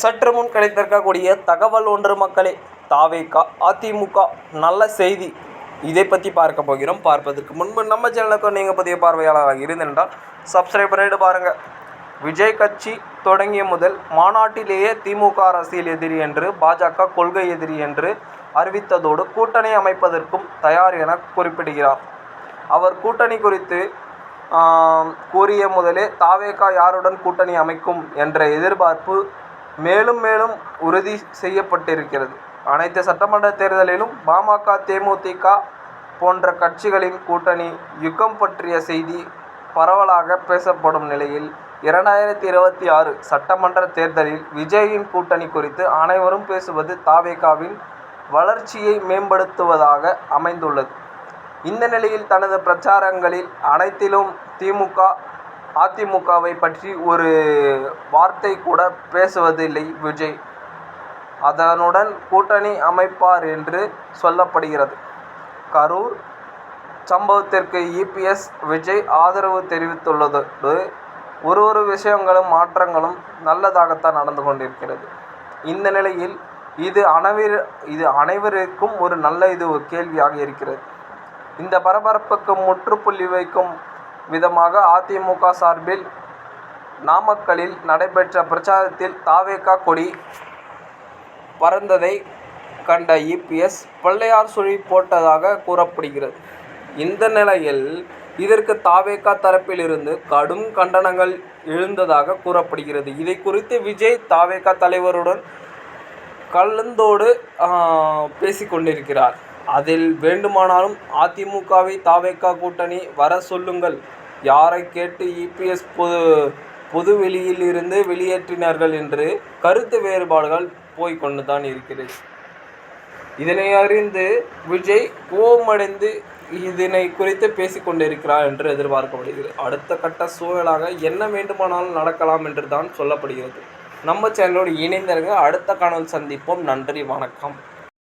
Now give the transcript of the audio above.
சற்று முன் கிடைத்திருக்கக்கூடிய தகவல் ஒன்று மக்களே தாவேக்கா அதிமுக நல்ல செய்தி. இதை பற்றி பார்க்க போகிறோம். பார்ப்பதற்கு முன்பு நம்ம சேனலுக்கு நீங்கள் புதிய பார்வையாளராக இருந்தென்றால் சப்ஸ்கிரைப் பண்ணிட்டு பாருங்கள் விஜய் கட்சி தொடங்கிய முதல் மாநாட்டிலேயே திமுக அரசியல் எதிரி என்று பாஜக கொள்கை எதிரி என்று அறிவித்ததோடு கூட்டணி அமைப்பதற்கும் தயார் என குறிப்பிடுகிறார். அவர் கூட்டணி குறித்து கூறிய முதலே தாவேகா யாருடன் கூட்டணி அமைக்கும் என்ற எதிர்பார்ப்பு மேலும் மேலும் உறுதி செய்யப்பட்டிருக்கிறது. அனைத்து சட்டமன்ற தேர்தலிலும் பாமக தேமுதிக போன்ற கட்சிகளின் கூட்டணி யுகம் பற்றிய செய்தி பரவலாக பேசப்படும் நிலையில் இரண்டாயிரத்தி இருபத்தி ஆறு சட்டமன்ற தேர்தலில் விஜயின் கூட்டணி குறித்து அனைவரும் பேசுவது தாவேகாவின் வளர்ச்சியை மேம்படுத்துவதாக அமைந்துள்ளது. இந்த நிலையில் தனது பிரச்சாரங்களில் அனைத்திலும் திமுக அதிமுகவை பற்றி ஒரு வார்த்தை கூட பேசுவதில்லை விஜய். அதனுடன் கூட்டணி அமைப்பார் என்று சொல்லப்படுகிறது. கரூர் சம்பவத்திற்கு இபிஎஸ் விஜய் ஆதரவு தெரிவித்துள்ளதோடு ஒரு ஒரு விஷயங்களும் மாற்றங்களும் நல்லதாகத்தான் நடந்து கொண்டிருக்கிறது. இந்த நிலையில் இது அனைவர் இது அனைவருக்கும் ஒரு நல்ல இது ஒரு கேள்வியாக இருக்கிறது. இந்த பரபரப்புக்கு முற்றுப்புள்ளி வைக்கும் விதமாக அதிமுக சார்பில் நாமக்கலில் நடைபெற்ற பிரச்சாரத்தில் தாவேகா கொடி பறந்ததை கண்ட இபிஎஸ் பிள்ளையார் சுழி போட்டதாக கூறப்படுகிறது. இந்த நிலையில் இதற்கு தாவேகா தரப்பிலிருந்து கடும் கண்டனங்கள் எழுந்ததாக கூறப்படுகிறது. இதை குறித்து விஜய் தாவேகா தலைவருடன் கலந்தோடு பேசிக்கொண்டிருக்கிறார் அதில் வேண்டுமானாலும் அதிமுகவை தாவேகா கூட்டணி வர சொல்லுங்கள். யாரை கேட்டு இபிஎஸ் பொது பொதுவெளியில் இருந்து வெளியேற்றினார்கள் என்று கருத்து வேறுபாடுகள் போய்கொண்டு தான் இருக்கிறது இதனை அறிந்து விஜய் கோபமடைந்து இதனை குறித்து பேசிக்கொண்டிருக்கிறார் என்று எதிர்பார்க்கப்படுகிறது. அடுத்த கட்ட சூழலாக என்ன வேண்டுமானாலும் நடக்கலாம் என்று தான் சொல்லப்படுகிறது. நம்ம சேனலோடு இணைந்திருங்க. அடுத்த காணொலி சந்திப்போம். நன்றி வணக்கம்.